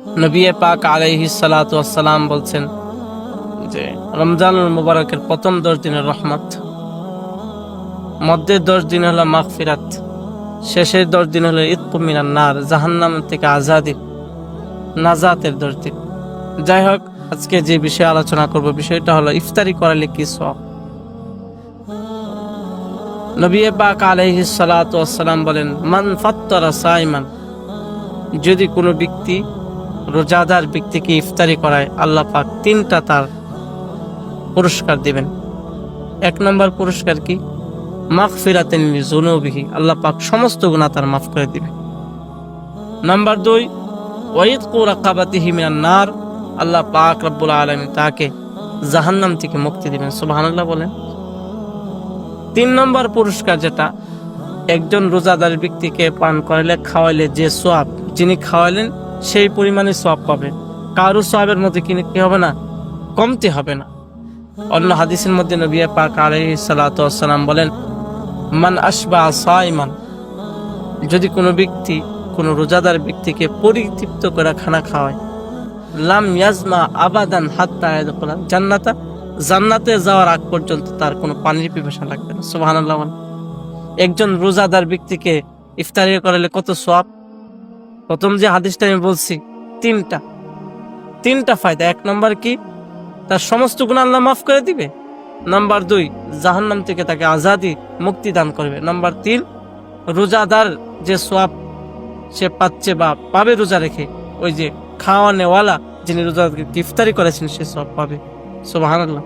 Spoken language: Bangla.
নবী পাক আলাইহি সালাম বলছেন যে, রমজানুল মুবারকের প্রথম দশ দিনের রহমত। মধ্যের দশ দিন হলো মাগফিরাত, শেষের দশ দিন হলো ইতকু মিনান নার, জাহান্নাম থেকে আজাদি, নাজাতের দশ দিন। যাই হোক, আজকে যে বিষয়ে আলোচনা করব, বিষয়টা হলো ইফতারি করালে কি সব নবী পাক আলাইহি সালাম বলেন, মান ফাত্তারা সাইমান যদি কোনো ব্যক্তি রোজাদার ব্যক্তিকে ইফতারি করায় আল্লাহ পাক তিনটা তার পুরস্কার দিবেন। এক নম্বর পুরস্কার কি? মাফ ফিরাতেন জুনুবিহি আল্লাহ পাক সমস্ত গুণা তার মাফ করে দিবে নাম্বার দুই ওয়াইদ কুরাকাবাতিহি মিনান নার, আল্লাহ পাক রব্বুল আলামিন তাকে জাহান্নাম থেকে মুক্তি দিবেন। সুবহানাল্লাহ বলেন। তিন নম্বর পুরস্কার যেটা, একজন রোজাদার ব্যক্তিকে পান করাইলে, খাওয়াইলে যে সোয়াব, যিনি খাওয়াইলেন সেই পরিমাণে সোয়াব পাবে। কারও সোয়াবের মধ্যে কিনে কি হবে না? কমতে হবে না। অন্য হাদিসের মধ্যে নবিয়া পাক আলাইহি সালাম বলেন, মান আসবা সাইমান যদি কোনো ব্যক্তি কোনো রোজাদার ব্যক্তিকে পরিতৃপ্ত করে খানা খাওয়ায়, লাম ইয়াজমা আবাদান হাত্তা ইয়াদখুলা জান্নাতা জান্নাতে যাওয়ার আগ পর্যন্ত তার কোনো পানির পিপাসা লাগবে না। বলেন। একজন রোজাদার ব্যক্তিকে ইফতারি করালে কত সোয়াব প্রথম যে হাদিসটা আমি বলছি, তিনটা। তিনটা ফায়দা। এক নম্বর কি? তার সমস্ত গুণ আল্লাহ মাফ করে দিবে। নাম্বার দুই, জাহান্নাম থেকে তাকে আজাদি, মুক্তি দান করবে। নাম্বার তিন, রোজাদার যে সোয়াব, সে পাচ্ছে বা পাবে রোজা রেখে, ওই যে খাওয়ানেওয়ালা যিনি রোজাদারকে ইফতারি করেছেন, সে সব পাবে। সুবহানাল্লাহ।